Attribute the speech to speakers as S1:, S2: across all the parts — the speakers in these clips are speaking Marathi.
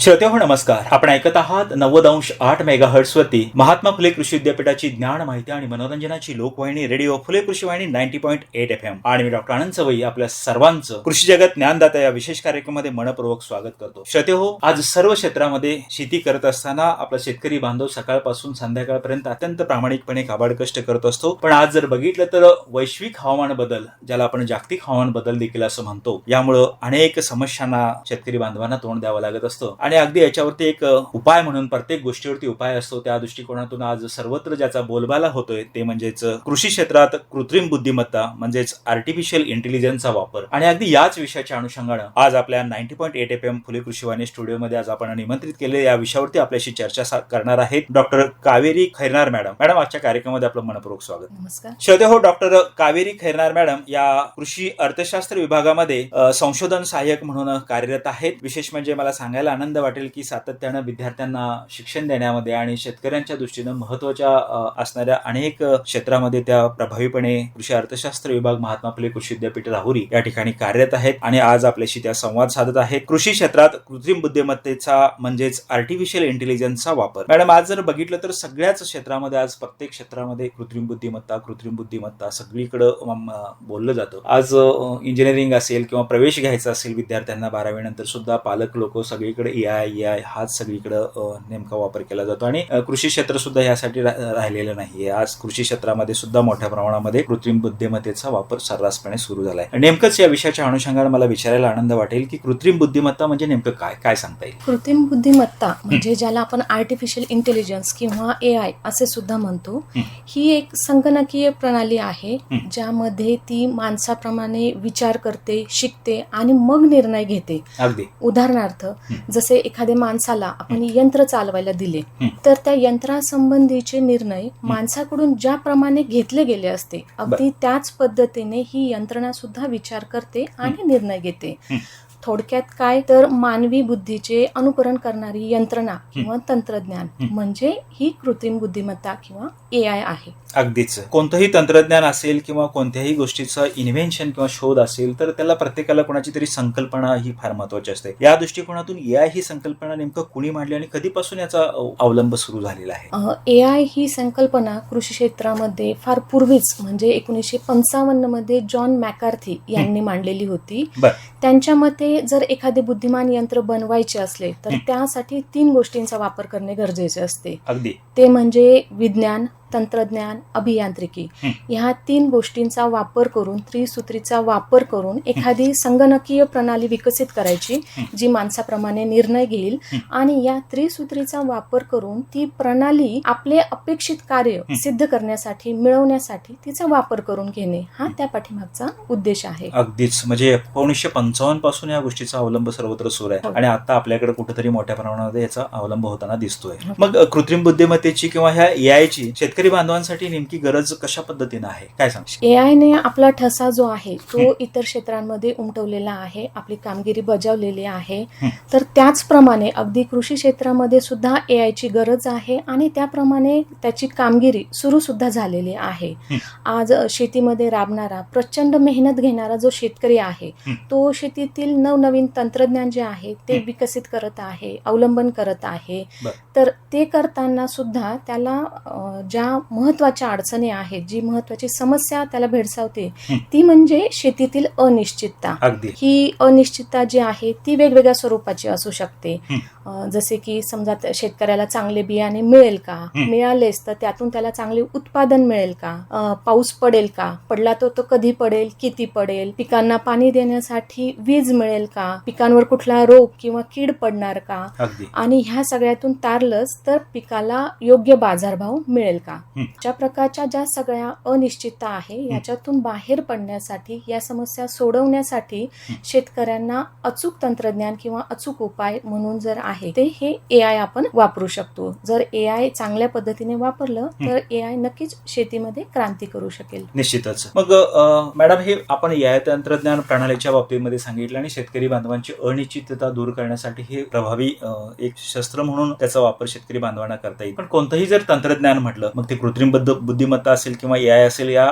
S1: श्रोतेहो नमस्कार. आपण ऐकत आहात नव्वद अंश आठ मेगा वरती महात्मा फुले कृषी विद्यापीठाची ज्ञान माहिती आणि मनोरंजनाची लोकवाहिनी रेडिओ फुले कृषी वाहिनी ninety point eight F M. आणि मी डॉक्टर आनंद सवई आपल्या सर्वांचं कृषी जगत ज्ञानदाता या विशेष कार्यक्रमामध्ये मनपूर्वक स्वागत करतो. श्रोतेहो आज सर्व क्षेत्रामध्ये शेती करत असताना आपला शेतकरी बांधव सकाळपासून संध्याकाळपर्यंत अत्यंत प्रामाणिकपणे काबाड कष्ट करत असतो. पण आज जर बघितलं तर वैश्विक हवामान बदल ज्याला आपण जागतिक हवामान बदल देखील असं म्हणतो यामुळं अनेक समस्यांना शेतकरी बांधवांना तोंड द्यावं लागत असतं. आणि अगदी याच्यावरती एक उपाय म्हणून प्रत्येक गोष्टीवरती उपाय असतो. त्या दृष्टिकोनातून आज सर्वत्र ज्याचा बोलबाला होतोय ते म्हणजेच कृषी क्षेत्रात कृत्रिम बुद्धिमत्ता म्हणजेच आर्टिफिशियल इंटेलिजन्सचा वापर. आणि अगदी याच विषयाच्या अनुषंगानं आज आपल्या ninety point eight F M Phule कृषी वाहिनी स्टुडिओमध्ये आज आपण निमंत्रित केले या विषयावरती आपल्याशी चर्चा करणार आहेत doctor Kaveri Khairnar madam. Madam आजच्या कार्यक्रमामध्ये आपलं मनपूर्वक स्वागत.
S2: नमस्कार.
S1: श्रोते हो डॉक्टर कावेरी खैरनार मॅडम या कृषी अर्थशास्त्र विभागामध्ये संशोधन सहाय्यक म्हणून कार्यरत आहेत. विशेष म्हणजे मला सांगायला आनंद वाटेल की सातत्यानं विद्यार्थ्यांना शिक्षण देण्यामध्ये आणि शेतकऱ्यांच्या दृष्टीनं महत्त्वाच्या असणाऱ्या अनेक क्षेत्रामध्ये त्या प्रभावीपणे कृषी अर्थशास्त्र विभाग महात्मा फुले कृषी विद्यापीठ राहुरी या ठिकाणी कार्यरत आहेत आणि आज आपल्याशी त्या संवाद साधत आहेत. कृषी क्षेत्रात कृत्रिम बुद्धिमत्तेचा म्हणजेच आर्टिफिशियल इंटेलिजन्सचा वापर. मॅडम आज जर बघितलं तर सगळ्याच क्षेत्रामध्ये आज प्रत्येक क्षेत्रामध्ये कृत्रिम बुद्धिमत्ता कृत्रिम बुद्धिमत्ता सगळीकडं बोललं जातं. आज इंजिनिअरिंग असेल किंवा प्रवेश घ्यायचा असेल विद्यार्थ्यांना बारावी नंतर सुद्धा पालक लोक सगळीकडे ए आय ए आय हाच सगळीकडे नेमका वापर केला जातो. आणि कृषी क्षेत्र सुद्धा यासाठी राहिलेलं नाहीये. आज कृषी क्षेत्रामध्ये सुद्धा मोठ्या प्रमाणामध्ये कृत्रिम बुद्धिमत्तेचा वापर सर्रासपणे सुरू झालाय. नेमकंच या विषयाच्या अनुषंगानं मला विचारायला आनंद वाटेल की कृत्रिम बुद्धिमत्ता म्हणजे नेमकं काय? काय सांगता येईल?
S2: कृत्रिम बुद्धिमत्ता म्हणजे ज्याला आपण आर्टिफिशियल इंटेलिजन्स किंवा ए आय असे सुद्धा म्हणतो
S1: हं.
S2: एक संगणकीय प्रणाली आहे. ज्यामध्ये ती माणसाप्रमाणे विचार करते शिकते आणि मग निर्णय घेते.
S1: अगदी.
S2: उदाहरणार्थ जसे एखाद्या माणसाला आपण यंत्र चालवायला दिले. तर त्या यंत्रासंबंधीचे निर्णय माणसाकडून ज्याप्रमाणे घेतले गेले असते अगदी त्याच पद्धतीने ही यंत्रणा सुद्धा विचार करते आणि निर्णय घेते. थोडक्यात काय? तर मानवी बुद्धीचे अनुकरण करणारी यंत्रणा किंवा तंत्रज्ञान. म्हणजे ही कृत्रिम बुद्धिमत्ता किंवा ए आय आहे.
S1: अगदीच. कोणतंही तंत्रज्ञान असेल किंवा कोणत्याही गोष्टीचं इन्व्हेन्शन किंवा शोध असेल तर त्याला प्रत्येकाला कोणाची तरी संकल्पना ही फार महत्वाची असते. या दृष्टिकोनातून ए आय ही संकल्पना नेमकं कुणी मांडली आणि कधीपासून याचा अवलंब सुरू झालेला आहे?
S2: ए आय ही संकल्पना कृषी क्षेत्रामध्ये फार पूर्वीच म्हणजे एकोणीसशे पंचावन्नमध्ये जॉन मॅकार्थी यांनी मांडलेली होती. त्यांच्या मते जर एखादे बुद्धिमान यंत्र बनवायचे असले तर. त्यासाठी तीन गोष्टींचा वापर करणे गरजेचे असते
S1: अगदी
S2: ते म्हणजे विज्ञान तंत्रज्ञान अभियांत्रिकी. ह्या तीन गोष्टींचा वापर करून त्रिसूत्रीचा वापर करून एखादी संगणकीय प्रणाली विकसित करायची. जी माणसाप्रमाणे निर्णय घेईल. आणि या त्रिसूत्रीचा वापर करून ती प्रणाली आपले अपेक्षित कार्य. सिद्ध करण्यासाठी मिळवण्यासाठी तिचा वापर करून घेणे हा त्या पाठीमागचा उद्देश आहे
S1: अगदीच म्हणजे एकोणीसशे पंचावन्नपासून या गोष्टीचा अवलंब सर्वत्र सुरू आहे
S2: हो.
S1: आणि आता आपल्याकडे कुठेतरी मोठ्या प्रमाणामध्ये याचा अवलंब होताना दिसतोय
S2: हो.
S1: मग कृत्रिम बुद्धिमत्तेची किंवा ह्या ए आयची शेतकरी बांधवांसाठी नेमकी गरज कशा पद्धतीनं आहे काय सांगशील
S2: ए आयने आपला ठसा जो आहे तो इतर क्षेत्रांमध्ये उमटवलेला आहे आपली कामगिरी बजावलेली आहे. तर त्याचप्रमाणे अगदी कृषी क्षेत्रामध्ये सुद्धा ए आयची गरज आहे आणि त्याप्रमाणे त्याची कामगिरी सुरू सुद्धा झालेली आहे. आज शेतीमध्ये राबणारा प्रचंड मेहनत घेणारा जो शेतकरी आहे. तो शेतीतील नवनवीन तंत्रज्ञान जे आहे ते. विकसित करत आहे अवलंबन करत आहे. तर ते करताना सुद्धा त्याला अ, ज्या महत्त्वाच्या अडचणी आहेत जी महत्वाची समस्या त्याला भेडसावते. ती म्हणजे शेतीतील अनिश्चितता. ही अनिश्चितता जी आहे ती वेगवेगळ्या स्वरूपाची असू शकते. जसे की समजा शेतकऱ्याला चांगले बियाणे मिळेल का. मिळालेच तर त्यातून त्याला चांगले उत्पादन मिळेल का? पाऊस पडेल का? पडला तो तो कधी पडेल? किती पडेल? पिकांना पाणी देण्यासाठी वीज मिळेल का? पिकांवर कुठला रोग किंवा कीड पडणार का? आणि ह्या सगळ्यातून तारलंच तर पिकाला योग्य बाजारभाव मिळेल का. अशा प्रकारच्या ज्या सगळ्या अनिश्चितता आहे याच्यातून बाहेर पडण्यासाठी या समस्या सोडवण्यासाठी. शेतकऱ्यांना अचूक तंत्रज्ञान किंवा अचूक उपाय म्हणून जर आहे ते हे ए आय आपण वापरू शकतो. जर ए आय चांगल्या पद्धतीने वापरलं तर ए आय नक्कीच शेतीमध्ये क्रांती करू शकेल.
S1: निश्चितच. मग मॅडम हे आपण या तंत्रज्ञान प्रणालीच्या बाबतीमध्ये सांगितलं आणि शेतकरी बांधवांची अनिश्चितता दूर करण्यासाठी हे प्रभावी एक शस्त्र म्हणून त्याचा वापर शेतकरी बांधवांना करता येईल. पण कोणतंही जर तंत्रज्ञान म्हटलं मग ते कृत्रिम बुद्ध बुद्धिमत्ता असेल किंवा ए आय असेल या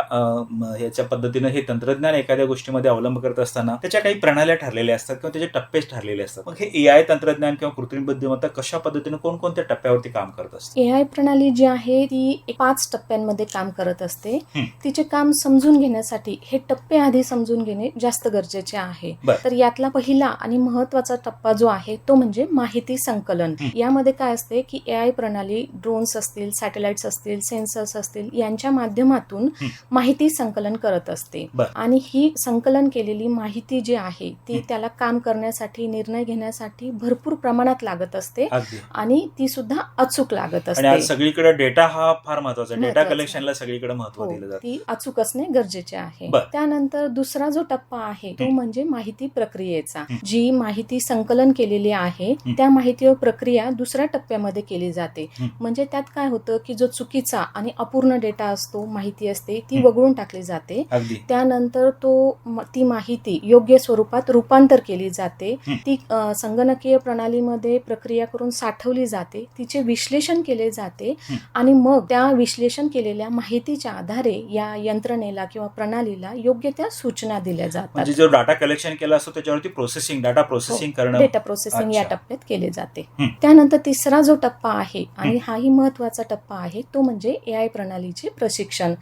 S1: याच्या पद्धतीनं हे तंत्रज्ञान एखाद्या गोष्टीमध्ये अवलंब करत असताना त्याच्या काही प्रणाल्या ठरलेल्या असतात किंवा त्याचे टप्पे ठरलेले असतात मग हे ए आय तंत्रज्ञान किंवा कृत्रिम बुद्धिमत्ता कशा पद्धतीनं कोणकोणत्या टप्प्यावरती काम करत असते
S2: ए आय प्रणाली जी आहे ती पाच टप्प्यांमध्ये काम करत असते. तिचे काम समजून घेण्यासाठी हे टप्पे आधी समजून घेणे जास्त गरजेचे आहे. तर यातला पहिला आणि महत्त्वाचा टप्पा जो आहे तो म्हणजे माहिती संकलन. यामध्ये काय असते की ए आय प्रणाली ड्रोन्स असतील सॅटेलाइट्स असतील सेन्सर्स असतील यांच्या माध्यमातून. माहिती संकलन करत असते. आणि ही संकलन केलेली माहिती जी आहे ती. त्याला काम करण्यासाठी निर्णय घेण्यासाठी भरपूर प्रमाणात लागत असते आणि ती सुद्धा अचूक लागत असते
S1: सगळीकडे डेटा हा फार महत्त्वाचा डेटा. कलेक्शनला सगळीकडे महत्त्व
S2: हो,
S1: दिलं
S2: ती अचूक असणे गरजेचे आहे. त्यानंतर दुसरा जो टप्पा आहे तो. म्हणजे माहिती प्रक्रियेचा. जी माहिती संकलन केलेली आहे. त्या माहितीवर प्रक्रिया दुसऱ्या टप्प्यामध्ये केली जाते
S1: हं.
S2: म्हणजे त्यात काय होतं की जो चुकीचा आणि अपूर्ण डेटा असतो माहिती असते ती. वगळून टाकली जाते त्यानंतर तो ती माहिती योग्य स्वरूपात रूपांतर केली जाते. ती संगणकीय प्रणालीमध्ये प्रक्रिया करून साठवली जाते तिचे विश्लेषण केले जाते. आणि मग त्या विश्लेषण केलेल्या माहितीच्या आधारे या यंत्रणेला किंवा प्रणालीला योग्य त्या सूचना दिल्या जातात
S1: म्हणजे जो डाटा कलेक्शन केला असतो त्याच्यावरती प्रोसेसिंग डाटा प्रोसेसिंग करणं
S2: डेटा प्रोसेसिंग या. टप्प्यात केले जाते. त्यानंतर तिसरा जो टप्पा आहे आणि
S1: हं.
S2: काही महत्त्वाचा टप्पा आहे तो म्हणजे ए आय प्रणालीचे प्रशिक्षण.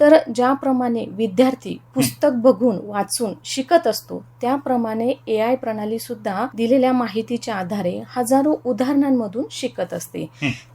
S2: तर ज्याप्रमाणे विद्यार्थी पुस्तक बघून वाचून शिकत असतो त्याप्रमाणे ए आय प्रणाली सुद्धा दिलेल्या माहितीच्या आधारे हजारो उदाहरणांमधून शिकत असते.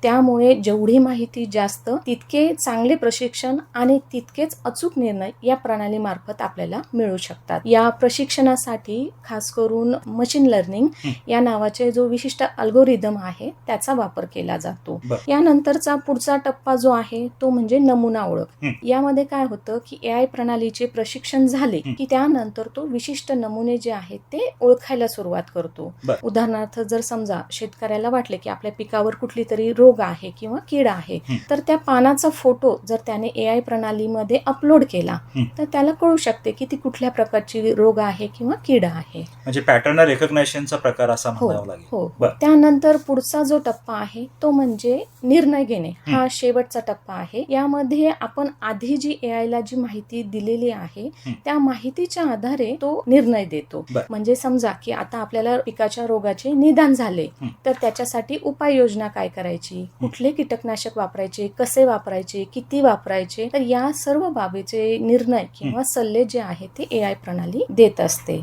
S2: त्यामुळे जेवढी माहिती जास्त तितके चांगले प्रशिक्षण आणि तितकेच अचूक निर्णय या प्रणालीमार्फत आपल्याला मिळू शकतात या प्रशिक्षणासाठी खास करून मशीन लर्निंग. या नावाचे जो विशिष्ट अल्गोरिदम आहे त्याचा वापर केला जातो. यानंतरचा पुढचा टप्पा जो आहे तो म्हणजे नमुना ओळख
S1: हं.
S2: यामध्ये काय होतं की ए आय प्रणालीचे प्रशिक्षण झाले. की त्यानंतर तो विशिष्ट नमुने जे आहेत ते ओळखायला सुरुवात करतो. उदाहरणार्थ जर समजा शेतकऱ्याला वाटले की आपल्या पिकावर कुठली तरी रोग आहे किंवा कीड आहे. तर त्या पानाचा फोटो जर त्याने ए आय प्रणालीमध्ये अपलोड केला. तर त्याला कळू शकते की ती कुठल्या प्रकारची रोग आहे किंवा कीड आहे
S1: म्हणजे पॅटर्न रेकग्नेशनचा प्रकार असा
S2: हो
S1: म्हणावा लागेल
S2: हो. त्यानंतर पुढचा जो टप्पा आहे तो म्हणजे निर्णय घेणे हा शेवटचा टप्पा आहे यामध्ये आपण आधी जी ए आय ला जी माहिती दिलेली आहे. त्या माहितीच्या आधारे तो निर्णय देतो. म्हणजे समजा की आता आपल्याला पिकाच्या रोगाचे निदान झाले. तर त्याच्यासाठी उपाययोजना काय करायची कुठले कीटकनाशक वापरायचे कसे वापरायचे किती वापरायचे तर या सर्व बाबीचे निर्णय किंवा सल्ले जे आहेत ते ए आय प्रणाली देत असते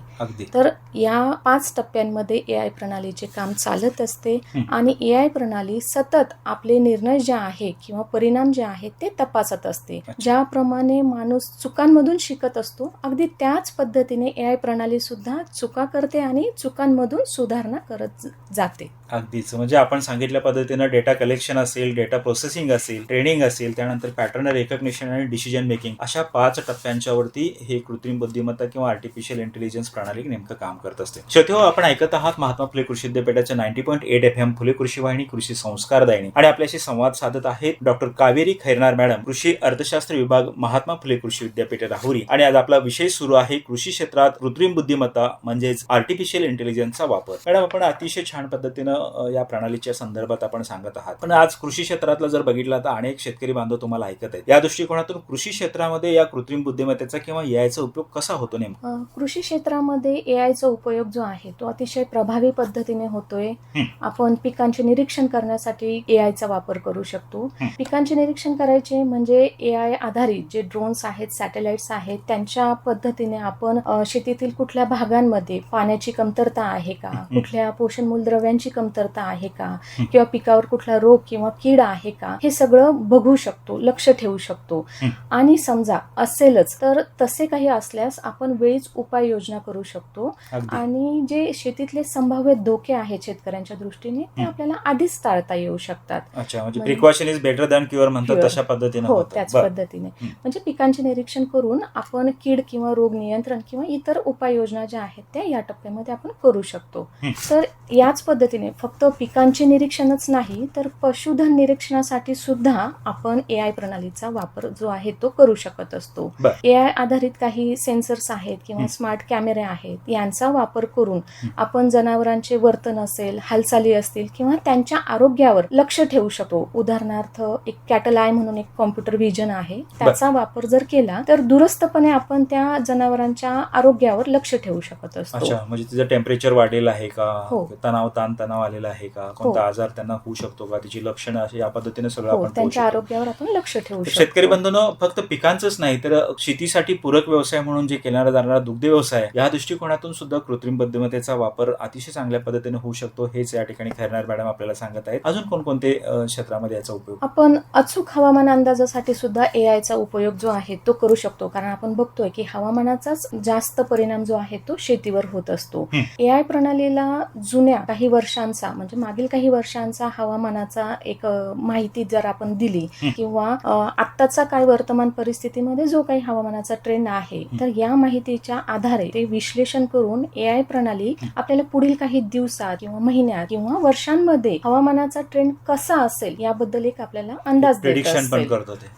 S2: तर या पाच टप्प्यांमध्ये ए आय प्रणालीचे काम चालत असते. आणि ए आय प्रणाली सतत आपले निर्णय जे आहे किंवा परिणाम जे आहेत ते तपासत असते
S1: अच्छा.
S2: ज्याप्रमाणे माणूस चुकांमधून शिकत असतो. अगदी त्याच पद्धतीने ए आय प्रणाली सुद्धा चुका करते आणि चुकांमधून सुधारणा करत जाते.
S1: अगदीच. म्हणजे आपण सांगितल्या पद्धतीनं डेटा कलेक्शन असेल डेटा प्रोसेसिंग असेल ट्रेनिंग असेल त्यानंतर पॅटर्न रेकग्निशन आणि डिसिजन मेकिंग अशा पाच टप्प्यांच्यावरती हे कृत्रिम बुद्धिमत्ता किंवा आर्टिफिशियल इंटेलिजन्स प्रणाली नेमकं काम करत असते. श्रोते आपण ऐकत आहात महात्मा फुले कृषी विद्यापीठाच्या ninety point eight F M Phule कृषी वाहिनी कृषी संस्कार दायनी. आणि आपल्याशी संवाद साधत आहेत डॉक्टर कावेरी खैरनार मॅडम कृषी अर्थशास्त्र विभाग महात्मा फुले कृषी विद्यापीठ राहुरी. आणि आज आपला विषय सुरू आहे कृषी क्षेत्रात कृत्रिम बुद्धिमत्ता म्हणजेच आर्टिफिशियल इंटेलिजन्सचा वापर. मॅडम आपण अतिशय छान पद्धतीनं या प्रणालीच्या संदर्भात आपण सांगत आहात. पण आज कृषी क्षेत्रातलं जर बघितलं तर अनेक शेतकरी बांधव तुम्हाला ऐकत आहेत. या दृष्टिकोनातून कृषी क्षेत्रामध्ये या कृत्रिम बुद्धिमत्तेचा किंवा याचा उपयोग कसा होतो नेमका?
S2: कृषी क्षेत्रामध्ये ए आयचा उपयोग जो आहे तो अतिशय प्रभावी पद्धतीने होतोय. आपण पिकांचे निरीक्षण करण्यासाठी ए आयचा वापर करू शकतो. पिकांचे निरीक्षण करायचे म्हणजे ए आय आधारित जे ड्रोन्स आहेत सॅटेलाइट्स आहेत त्यांच्या पद्धतीने आपण शेतीतील कुठल्या भागांमध्ये पाण्याची कमतरता आहे का
S1: हं.
S2: कुठल्या पोषण मूलद्रव्यांची कमतरता आहे का
S1: हं.
S2: किंवा पिकावर कुठला रोग किंवा कीड आहे का हे सगळं बघू शकतो लक्ष ठेवू शकतो
S1: हं.
S2: आणि समजा असेलच तर तसे काही असल्यास आपण वेळीच उपाययोजना करू शकतो आणि जे शेतीतले संभाव्य धोके आहेत शेतकऱ्यांच्या दृष्टीने ते
S1: हं.
S2: आपल्याला आधीच टाळता येऊ शकतात
S1: अच्छा म्हणजे precaution is better than cure म्हणतात. तशा पद्धतीनं
S2: हो. त्याच. पद्धतीने
S1: हं.
S2: म्हणजे पिकांचे निरीक्षण करून आपण कीड किंवा रोग नियंत्रण किंवा इतर उपाययोजना ज्या आहेत त्या या टप्प्यामध्ये आपण करू शकतो. तर याच पद्धतीने फक्त पिकांचे निरीक्षणच नाही तर पशुधन निरीक्षणासाठी सुद्धा आपण ए आय प्रणालीचा वापर जो आहे तो करू शकत असतो. ए आय आधारित काही सेन्सर्स आहेत किंवा. स्मार्ट कॅमेरे आहेत यांचा वापर करून. आपण जनावरांचे वर्तन असेल हालचाली असतील किंवा त्यांच्या आरोग्यावर लक्ष ठेवू शकतो उदाहरणार्थ एक कॅटल आय म्हणून एक कॉम्प्युटर व्हिजन आहे त्याचा वापर जर केला तर दूरस्थपणे आपण त्या जनावरांच्या आरोग्यावर लक्ष ठेवू शकत असतो.
S1: अच्छा म्हणजे तिचं टेम्परेचर वाढलेलं आहे का?
S2: हो.
S1: तणाव ताण तणाव आलेला आहे का? कोणता आजार त्यांना होऊ शकतो का? तिची लक्षणं अशी या पद्धतीने सगळं
S2: हो
S1: आपण पाहू
S2: त्यांच्या
S1: शकतो.
S2: आरोग्यावर आपण लक्ष ठेवू
S1: तर
S2: शकतो.
S1: शेतकरी बंधूंनो फक्त पिकांचंच नाही तर शेतीसाठी पूरक व्यवसाय म्हणून जे केला जाणारा दुग्ध व्यवसाय या दृष्टिकोनातून सुद्धा कृत्रिम बुद्धिमत्तेचा वापर अतिशय चांगल्या पद्धतीने होऊ शकतो हेच या ठिकाणी खैरनार मॅडम आपल्याला सांगत आहेत. अजून कोणकोणते अ, क्षेत्रामध्ये याचा उपयोग?
S2: आपण अचूक हवामान अंदाजासाठी सुद्धा ए आयचा उपयोग जो आहे तो करू शकतो कारण आपण बघतोय की हवामानाचाच जास्त परिणाम जो आहे तो शेतीवर होत असतो. ए आय प्रणालीला जुन्या काही वर्षांचा म्हणजे मागील काही वर्षांचा हवामानाचा एक माहिती जर आपण दिली. किंवा आत्ताचा काय वर्तमान परिस्थितीमध्ये जो काही हवामानाचा ट्रेंड आहे. तर या माहितीच्या आधारे ते विश्लेषण करून ए आय प्रणाली. आपल्याला पुढील काही दिवसात किंवा महिन्यात किंवा वर्षांमध्ये हवामानाचा ट्रेंड कसा असेल याबद्दल एक आपल्याला अंदाज देत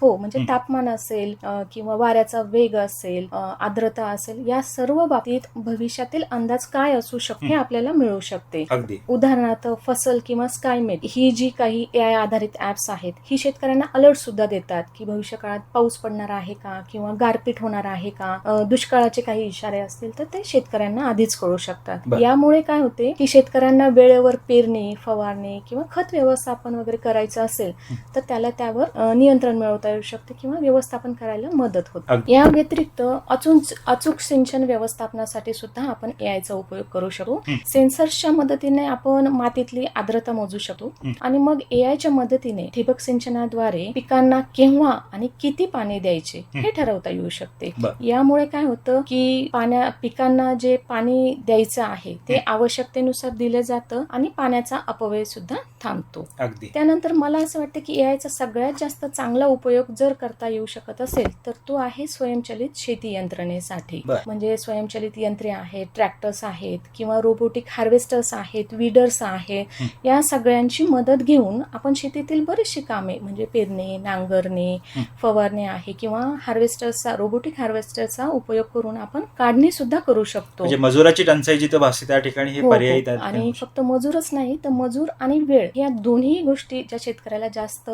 S2: हो म्हणजे
S1: हं.
S2: तापमान असेल किंवा वाऱ्याचा वेग असेल आर्द्रता असेल या सर्व बाबतीत भविष्यातील अंदाज काय असू शकतो हे. आपल्याला मिळू शकते उदाहरणार्थ फसल किंवा स्कायमेट ही जी काही ए आय आधारित ऍप्स आहेत ही शेतकऱ्यांना अलर्ट सुद्धा देतात की भविष्य काळात पाऊस पडणार आहे का किंवा गारपीट होणार आहे का दुष्काळाचे काही इशारे असतील तर ते शेतकऱ्यांना आधीच कळू शकतात. यामुळे काय होते की शेतकऱ्यांना वेळेवर पेरणी फवारणी किंवा खत व्यवस्थापन वगैरे करायचं असेल तर त्याला त्यावर नियंत्रण मिळवता येऊ शकते किंवा व्यवस्थापन करायला मदत होते. या व्यतिरिक्त अचूक अचूक सिंचन व्यवस्थापनासाठी सुद्धा आपण ए आयचा उपयोग करू शकतो. सेन्सर्सच्या मदतीने आपण मातीतली आर्द्रता मोजू शकतो. आणि मग ए आयच्या मदतीने ठिबक सिंचनाद्वारे पिकांना केव्हा आणि किती पाणी द्यायचे
S1: हं.
S2: ठरवता येऊ शकते. यामुळे काय होतं की पाण्या पिकांना जे पाणी द्यायचं आहे ते. आवश्यकतेनुसार दिलं जातं आणि पाण्याचा अपव्यय सुद्धा थांबतो त्यानंतर मला असं वाटतं की एआयचा सगळ्यात जास्त चांगला उपयोग जर करता येऊ शकत असेल तर तो आहे स्वयंचलित शेती यंत्रणेसाठी. म्हणजे स्वयंचलित यंत्रे आहेत ट्रॅक्टर्स आहेत किंवा रोबोटिक हार्वेस्टर्स आहेत विडर्स आहेत. या सगळ्यांची मदत घेऊन आपण शेतीतील बरीचशी कामे म्हणजे पेरणे नांगरणे. फवारणे आहे किंवा हार्वेस्टर्सचा रोबोटिक हार्वेस्टरचा उपयोग करून आपण काढणी सुद्धा करू शकतो
S1: म्हणजे मजुराची टंचाई जिथं भासते त्या ठिकाणी हे
S2: हो,
S1: पर्यायी
S2: हो.
S1: ठिकाणी
S2: आणि. फक्त मजूरच नाही तर मजूर आणि वेळ या दोन्ही गोष्टी ज्या शेतकऱ्याला जास्त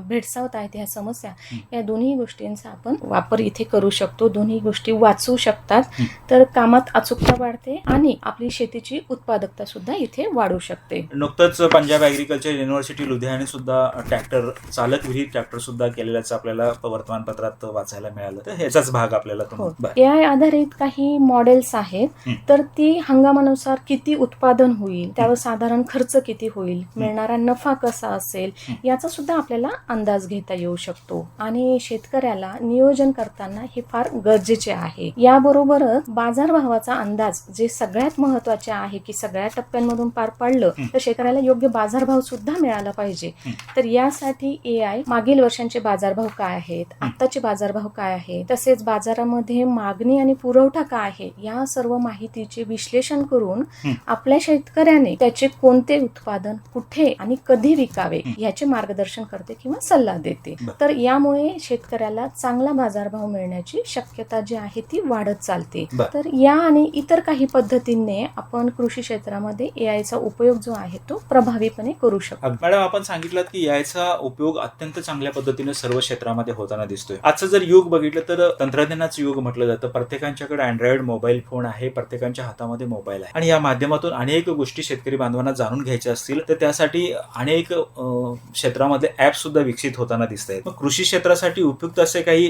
S2: भेडसावत आहेत ह्या समस्या. या दोन्ही गोष्टींचा आपण वापर इथे करू शकतो. दोन्ही गोष्टी वाचू शकतात.
S1: हं.
S2: तर कामात अचूकता वाढते आणि आपली शेतीची उत्पादकता सुद्धा इथे वाढू शकते.
S1: नुकतंच पंजाब ऍग्रिकल्चर युनिव्हर्सिटी लुधियाने सुद्धा ट्रॅक्टर चालक विहित ट्रॅक्टर सुद्धा केलेल्याचं आपल्याला वर्तमानपत्रात वाचायला मिळालं. तर ह्याचाच भाग आपल्याला
S2: हो. ए आय आधारित काही मॉडेल्स आहेत.
S1: हं.
S2: तर ती हंगामानुसार किती उत्पादन होईल त्यावर साधारण खर्च किती होईल मिळणारा नफा कसा असेल
S1: हं.
S2: याचा सुद्धा आपल्याला अंदाज घेता येऊ शकतो. आणि शेतकऱ्याला नियोजन करताना हे फार गरजेचे आहे याबरोबरच बाजारभावाचा अंदाज जे सगळ्यात महत्त्वाचे आहे की सगळ्या टप्प्यांमधून पार पाडलं. तर शेतकऱ्याला योग्य बाजारभाव सुद्धा मिळाला पाहिजे. तर यासाठी ए आय मागील वर्षांचे बाजारभाव काय आहेत आत्ताचे बाजारभाव काय आहे तसेच बाजारामध्ये मागणी आणि पुरवठा काय आहे या सर्व माहितीचे विश्लेषण करून. आपल्या शेतकऱ्याने त्याचे कोणते उत्पादन कुठे आणि कधी विकावे. याचे मार्गदर्शन करते किंवा सल्ला देते. तर यामुळे शेतकऱ्याला चांगला बाजारभाव मिळण्याची शक्यता जी आहे ती वाढत चालते. तर या आणि इतर काही पद्धतींनी आपण कृषी क्षेत्रामध्ये ए आयचा उपयोग जो आहे तो प्रभावीपणे करू शकतो.
S1: मॅडम आपण सांगितलं की याचा उपयोग अत्यंत चांगल्या पद्धतीने सर्व क्षेत्रामध्ये होताना दिसतोय. आजचं जर युग बघितलं तर तंत्रज्ञानाचं युग म्हटलं जातं. प्रत्येकांच्याकडे अँड्रॉइड मोबाईल फोन आहे प्रत्येकांच्या हातामध्ये मोबाईल आहे. आणि या माध्यमातून अनेक गोष्टी शेतकरी बांधवांना जाणून घ्यायच्या असतील तर त्यासाठी अनेक अं, क्षेत्रामधले ऍप सुद्धा विकसित होताना दिसत आहेत मग कृषी क्षेत्रासाठी उपयुक्त असे काही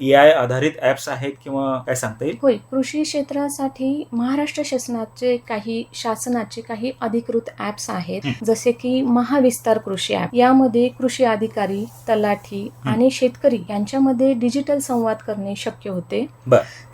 S1: ए आय आधारित ऍप्स आहेत किंवा काय सांगता येईल
S2: होय कृषी क्षेत्रासाठी महाराष्ट्र शासनाचे काही शासनाचे काही अधिकृत ऍप्स आहेत. जसे की महाविस्तार कृषी ऍप यामध्ये कृषी अधिकारी तलाठी. आणि शेतकरी यांच्यामध्ये डिजिटल संवाद करणे शक्य होते.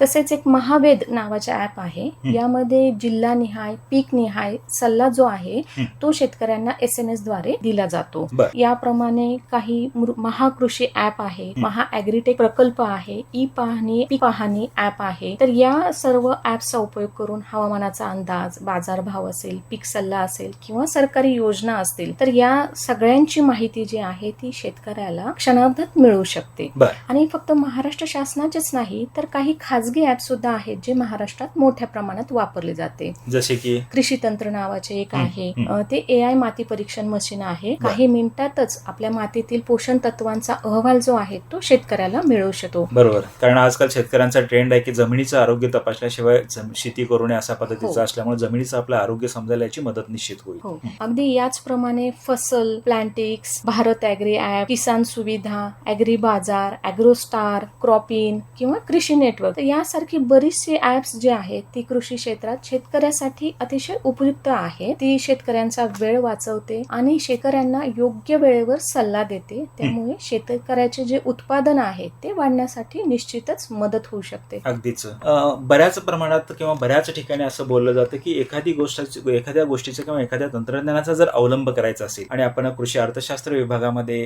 S2: तसेच एक महावेद नावाचा ऍप आहे. यामध्ये जिल्हानिहाय पीक निहाय सल्ला जो आहे. तो शेतकऱ्यांना एस एम एसद्वारे दिला जातो. याप्रमाणे काही महाकृषी ऍप आहे. महा हा अॅग्रीटेक प्रकल्प आहे. ई पाहणी पीक पाहणी ऍप आहे. तर या सर्व ऍप्सचा उपयोग करून हवामानाचा अंदाज बाजारभाव असेल पीक सल्ला असेल किंवा सरकारी योजना असतील तर या सगळ्यांची माहिती जी आहे ती शेतकऱ्याला क्षणार्धात मिळू शकते. आणि फक्त महाराष्ट्र शासनाचेच नाही तर काही खाजगी ऍप सुद्धा आहेत जे महाराष्ट्रात मोठ्या प्रमाणात वापरले जाते.
S1: जसे की?
S2: कृषी तंत्र नावाचे एक आहे. ते ए आय माती परीक्षण मशीन आहे. काही मिनिटातच आपल्या मातीतील पोषण तत्वांचा अहवाल जो आहे तो शेतकऱ्याला मिळू शकतो.
S1: बरोबर. कारण आजकाल शेतकऱ्यांचा ट्रेंड आहे की जमिनीचं आरोग्य तपासल्याशिवाय शेती करू नये अशा पद्धतीचं
S2: हो.
S1: असल्यामुळे जमिनीचं आपलं आरोग्य समजायला याची मदत निश्चित होईल.
S2: हो. अगदी याचप्रमाणे Fasal Plantix Bharat agri app Kisan Suvidha agri bazaar agro star क्रॉपिन किंवा कृषी नेटवर्क यासारखी बरीचशी ऍप्स जे आहेत ती कृषी क्षेत्रात शेतकऱ्यासाठी अतिशय उपयुक्त आहे ती शेतकऱ्यांचा वेळ वाचवते आणि शेतकऱ्यांना योग्य वेळेवर सल्ला देते. त्यामुळे शेतकऱ्याचे जे उत्पादन आहे ते वाढण्यासाठी निश्चितच मदत होऊ शकते.
S1: अगदीच. बऱ्याच प्रमाणात किंवा बऱ्याच ठिकाणी असं बोललं जातं की एखादी गोष्ट एखाद्या गोष्टीचा किंवा एखाद्या तंत्रज्ञानाचा जर अवलंब करायचा असेल आणि आपण कृषी अर्थशास्त्र विभागामध्ये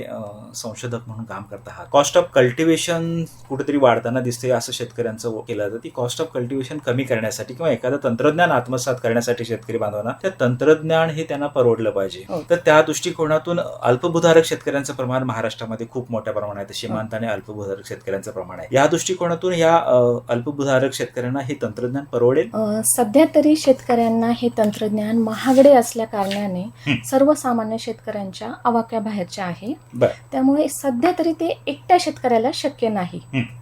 S1: संशोधक म्हणून काम करत आहात कॉस्ट ऑफ कल्टिवेशन कुठेतरी वाढताना दिसते असं शेतकऱ्यांचं केलं जातं. ती कॉस्ट ऑफ कल्टिवेशन कमी करण्यासाठी किंवा एखादं तंत्रज्ञान आत्मसात करण्यासाठी शेतकरी बांधवांना त्या तंत्रज्ञान हे त्यांना परवडलं पाहिजे.
S2: हो.
S1: तर त्या दृष्टिकोनातून अल्पभूधारक शेतकऱ्यांचं प्रमाण महाराष्ट्रामध्ये खूप मोठ्या प्रमाणात सीमांत आणि अल्पभूधारक शेतकऱ्यांचं प्रमाण आहे या दृष्टिकोनातून या अल्पभूधारक शेतकऱ्यांना हे तंत्रज्ञान परवडेल
S2: सध्या तरी शेतकऱ्यांना हे तंत्रज्ञान महागडे असल्या कारणाने. सर्वसामान्य शेतकऱ्यांच्या आवाक्या बाहेरच्या आहे. त्यामुळे सध्या तरी ते एकट्या शेतकऱ्याला शक्य नाही.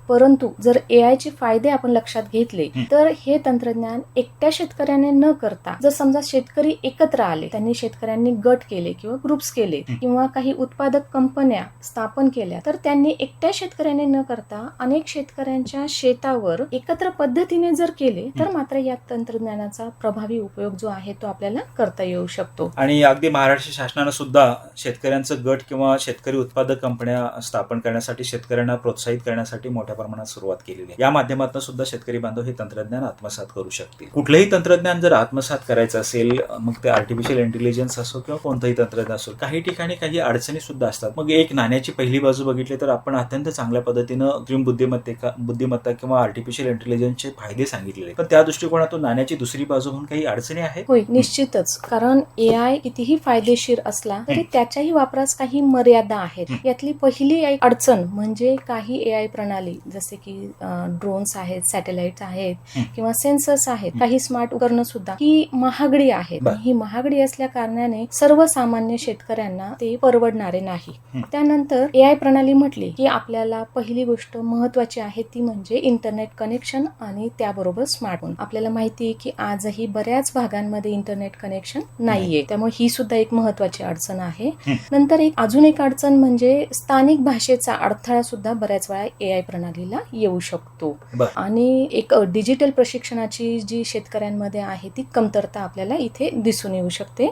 S2: परंतु जर ए आय चे फायदे आपण लक्षात घेतले. तर हे तंत्रज्ञान एकट्या शेतकऱ्याने न करता जर समजा शेतकरी एकत्र आले त्यांनी शेतकऱ्यांनी गट केले किंवा ग्रुप्स केले. किंवा काही उत्पादक कंपन्या स्थापन केल्या तर त्यांनी एकट्या शेतकऱ्याने न करता अनेक शेतकऱ्यांच्या शेतावर एकत्र पद्धतीने जर केले तर मात्र या तंत्रज्ञानाचा प्रभावी उपयोग जो आहे तो आपल्याला करता येऊ शकतो.
S1: आणि अगदी महाराष्ट्र शासनानं सुद्धा शेतकऱ्यांचं गट किंवा शेतकरी उत्पादक कंपन्या स्थापन करण्यासाठी शेतकऱ्यांना प्रोत्साहित करण्यासाठी मोठ्या प्रमाणात सुरुवात केलेली आहे. या माध्यमातून सुद्धा शेतकरी बांधव हे तंत्रज्ञान आत्मसात करू शकतील. कुठलंही तंत्रज्ञान जर आत्मसात करायचं असेल मग ते आर्टिफिशियल इंटेलिजन्स असो किंवा कोणतंही तंत्रज्ञान असो काही ठिकाणी काही अडचणी सुद्धा असतात. मग एक नाण्याची पहिली बाजू बघितली तर आपण अत्यंत चांगल्या पद्धतीनं कृत्रिम बुद्धिमत्ते बुद्धिमत्ता किंवा आर्टिफिशियल इंटेलिजन्सचे फायदे सांगितलेले. पण त्या दृष्टिकोनातून नाण्याची दुसरी बाजू म्हणून काही अडचणी आहेत
S2: होय निश्चितच कारण ए आय कितीही फायदेशीर असला तरी त्याच्याही वापरास काही मर्यादा आहेत यातली पहिली एक अडचण म्हणजे काही ए आय प्रणाली जसे की ड्रोन्स आहेत सॅटेलाइट आहेत. किंवा सेन्सर्स आहेत काही स्मार्ट उपकरणं सुद्धा ही महागडी आहेत. ही महागडी असल्या कारणाने सर्वसामान्य शेतकऱ्यांना ते परवडणारे नाही. त्यानंतर ए आय प्रणाली म्हटली की आपल्याला पहिली गोष्ट महत्वाची आहे ती म्हणजे इंटरनेट कनेक्शन आणि त्याबरोबर स्मार्टफोन आपल्याला माहिती आहे की आजही बऱ्याच भागांमध्ये इंटरनेट कनेक्शन नाहीये त्यामुळे ही सुद्धा एक महत्वाची अडचण आहे. नंतर एक अजून एक अडचण म्हणजे स्थानिक भाषेचा अडथळा सुद्धा बऱ्याच वेळा ए आय प्रणालीला येऊ शकतो. आणि एक डिजिटल प्रशिक्षणाची जी शेतकऱ्यांमध्ये आहे ती कमतरता आपल्याला इथे दिसून येऊ शकते.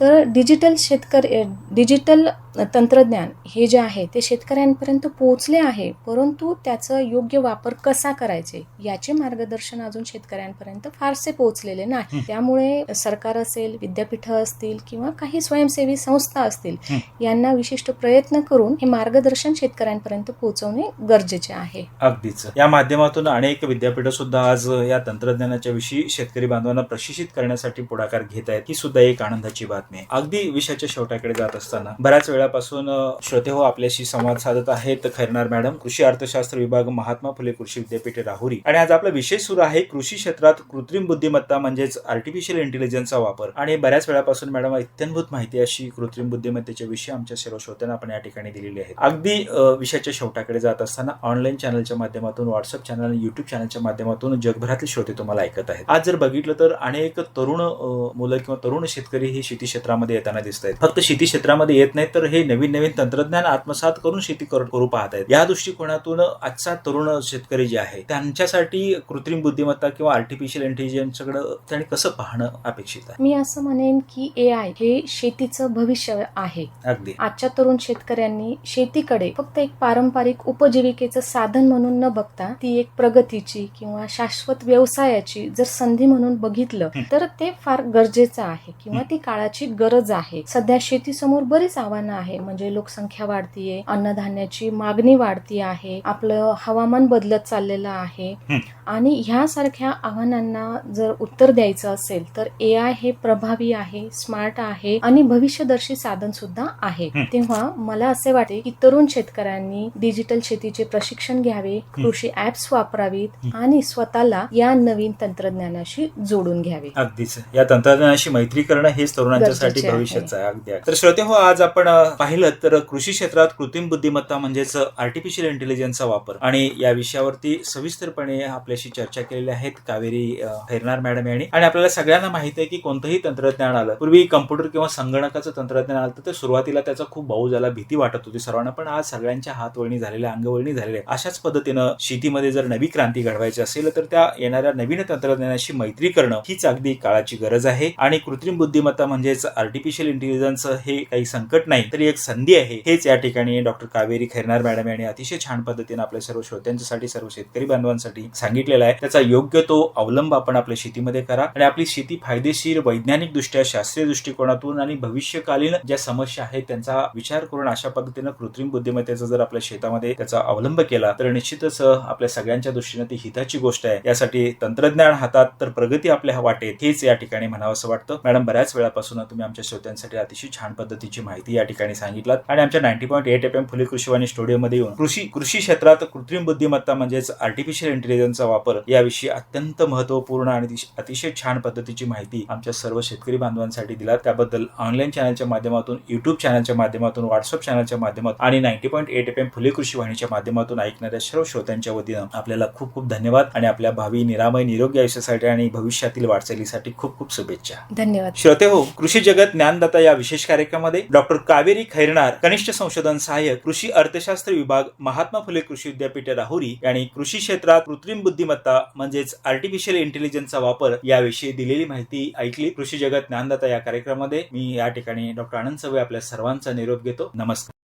S2: तर डिजिटल शेतकरी डिजिटल तंत्रज्ञान हे जे आहे ते शेतकऱ्यांपर्यंत पोहोचले आहे परंतु त्याचं योग्य वापर कसा करायचे याचे मार्गदर्शन अजून शेतकऱ्यांपर्यंत फारसे पोहोचलेले नाही. त्यामुळे सरकार असेल विद्यापीठं असतील किंवा काही स्वयंसेवी संस्था असतील. यांना विशिष्ट प्रयत्न करून हे मार्गदर्शन शेतकऱ्यांपर्यंत पोहोचवणे गरजेचे आहे.
S1: अगदीच. या माध्यमातून अनेक विद्यापीठं सुद्धा आज या तंत्रज्ञानाच्या विषयी शेतकरी बांधवांना प्रशिक्षित करण्यासाठी पुढाकार घेत आहेत. ही सुद्धा एक आनंदाची बातमी अगदी विषयाच्या शेवटाकडे जात असताना बऱ्याच वेळापासून श्रोते हो आपल्याशी संवाद साधत आहेत. खैरनार मॅडम कृषी अर्थशास्त्र विभाग महात्मा फुले कृषी विद्यापीठ राहुरी. आणि आज आपला विषय सुरू आहे कृषी क्षेत्रात कृत्रिम बुद्धिमत्ता म्हणजेच आर्टिफिशियल इंटेलिजन्सचा वापर. आणि बऱ्याच वेळापासून मॅडम अत्यंभूत माहिती अशी कृत्रिम बुद्धिमत्तेच्या विषयी आमच्या सर्व श्रोत्यांना आपण या ठिकाणी दिलेली आहे अगदी विषयाच्या शेवटाकडे जात असताना ऑनलाईन चॅनलच्या माध्यमातून व्हॉट्सअप चॅनल आणि युट्यूब चॅनलच्या माध्यमातून जगभरातले श्रोते तुम्हाला ऐकत आहेत. आज जर बघितलं तर अनेक तरुण मुलं किंवा तरुण शेतकरी हे शेती क्षेत्रामध्ये येताना दिसत आहेत फक्त शेती क्षेत्रामध्ये येत नाही तर हे नवीन नवीन तंत्रज्ञान आत्मसात करून शेती करू पाहत पाहत आहेत या दृष्टिकोनातून आजचा तरुण शेतकरी जे आहे त्यांच्यासाठी कृत्रिम बुद्धिमत्ता किंवा आर्टिफिशियल इंटेलिजन्सकडे त्यांनी कसं पाहणं अपेक्षित आहे?
S2: मी असं म्हणेन की ए आय हे शेतीचं भविष्य आहे.
S1: अगदी.
S2: आजच्या तरुण शेतकऱ्यांनी शेतीकडे फक्त एक पारंपरिक उपजीविकेचं साधन म्हणून न बघता ती एक प्रगतीची किंवा शाश्वत व्यवसायाची जर संधी म्हणून बघितलं. तर ते फार गरजेचं आहे किंवा ती काळाची गरज आहे. सध्या शेतीसमोर बरीच आव्हानं आहे. म्हणजे लोकसंख्या वाढतीये अन्नधान्याची मागणी वाढती आहे आपलं हवामान बदलत चाललेलं आहे. आणि ह्यासारख्या आव्हानांना जर उत्तर द्यायचं असेल तर ए आय हे प्रभावी आहे स्मार्ट आहे आणि भविष्यदर्शी साधन सुद्धा आहे. तेव्हा मला असे वाटते की तरुण शेतकऱ्यांनी डिजिटल शेतीचे प्रशिक्षण घ्यावे कृषी ऍप्स वापरावीत आणि स्वतःला या नवीन तंत्रज्ञानाशी जोडून घ्यावे.
S1: अगदीच. या तंत्रज्ञानाशी मैत्री करणं हेच तरुणांच्यासाठी. भविष्याचं आहे. अगदी तर श्रोते हो आज आपण पाहिलं तर कृषी क्षेत्रात कृत्रिम बुद्धिमत्ता म्हणजेच आर्टिफिशियल इंटेलिजन्सचा वापर. आणि या विषयावरती सविस्तरपणे आपल्याशी चर्चा केलेल्या आहेत कावेरी हेरणार मॅडम यांनी. आणि आपल्याला सगळ्यांना माहिती आहे की कोणतंही तंत्रज्ञान आलं पूर्वी कम्प्युटर किंवा संगणकाचं तंत्रज्ञान आलं तर ते सुरुवातीला त्याचा खूप भाऊ झाला भीती वाटत होती सर्वांना. पण आज सगळ्यांच्या हातवळणी झालेल्या अंगवळणी झालेल्या अशाच पद्धतीनं शेतीमध्ये जर नवी क्रांती घडवायची असेल तर त्या येणाऱ्या नवीन तंत्रज्ञानाशी मैत्री करणं हीच अगदी काळाची गरज आहे. आणि कृत्रिम बुद्धिमत्ता म्हणजेच आर्टिफिशियल इंटेलिजन्स हे काही संकट नाही तरी एक संधी आहे. हेच या ठिकाणी डॉक्टर कावेरी खैरनार मॅडम यांनी अतिशय छान पद्धतीने आपल्या सर्व श्रोत्यांच्यासाठी सर्व शेतकरी बांधवांसाठी सांगितलेला आहे. त्याचा योग्य तो अवलंब आपण आपल्या शेतीमध्ये करा आणि आपली शेती फायदेशीर वैज्ञानिक दृष्ट्या शास्त्रीय दृष्टिकोनातून आणि भविष्यकालीन ज्या समस्या आहेत त्यांचा विचार करून अशा पद्धतीनं कृत्रिम बुद्धिमत्तेचा जर आपल्या शेतामध्ये त्याचा अवलंब केला तर निश्चितच आपल्या सगळ्यांच्या दृष्टीने ती हिताची गोष्ट आहे. यासाठी तंत्रज्ञान हातात तर प्रगती आपल्या वाटेत हेच या ठिकाणी म्हणावं असं वाटतं. मॅडम बऱ्याच वेळापासून तुम्ही आमच्या श्रोत्यांसाठी अतिशय छान पद्धतीची माहिती या ठिकाणी सांगितलात आणि आमच्या ninety point eight F M Phule कृषीवाणी स्टुडिओमध्ये येऊन. कृषी कृषी क्षेत्रात कृत्रिम बुद्धिमत्ता म्हणजेच आर्टिफिशियल इंटेलिजन्सचा वापर याविषयी अत्यंत महत्त्वपूर्ण आणि अतिश- अतिशय छान पद्धतीची माहिती आमच्या सर्व शेतकरी बांधवांसाठी दिला त्याबद्दल ऑनलाईन चॅनलच्या माध्यमातून युट्यूब चॅनलच्या माध्यमातून व्हॉट्सअप चॅनलच्या माध्यमातून आणि ninety point eight F M Phule कृषी वाहिनीच्या माध्यमातून ऐकणाऱ्या सर्व श्रोत्यांच्या वतीनं आपल्याला खूप खूप धन्यवाद आणि आपल्या भावी निरामय निरोगी आयुष्यासाठी आणि भविष्यातील वाटचालीसाठी खूप खूप शुभेच्छा.
S2: धन्यवाद.
S1: श्रोते हो कृषी जगत ज्ञानदाता या विशेष कार्यक्रमामध्ये डॉक्टर कावेरी खैरनार कनिष्ठ संशोधन सहाय्यक कृषी अर्थशास्त्र विभाग महात्मा फुले कृषी विद्यापीठ राहुरी यांनी कृषी क्षेत्रात कृत्रिम बुद्धिमत्ता म्हणजेच आर्टिफिशियल इंटेलिजन्सचा वापर याविषयी दिलेली माहिती ऐकली. कृषी जगत ज्ञानदाता या कार्यक्रमामध्ये मी या ठिकाणी डॉक्टर आनंद सवय आपल्या सर्वांचा निरोप घेतो. नमस्कार.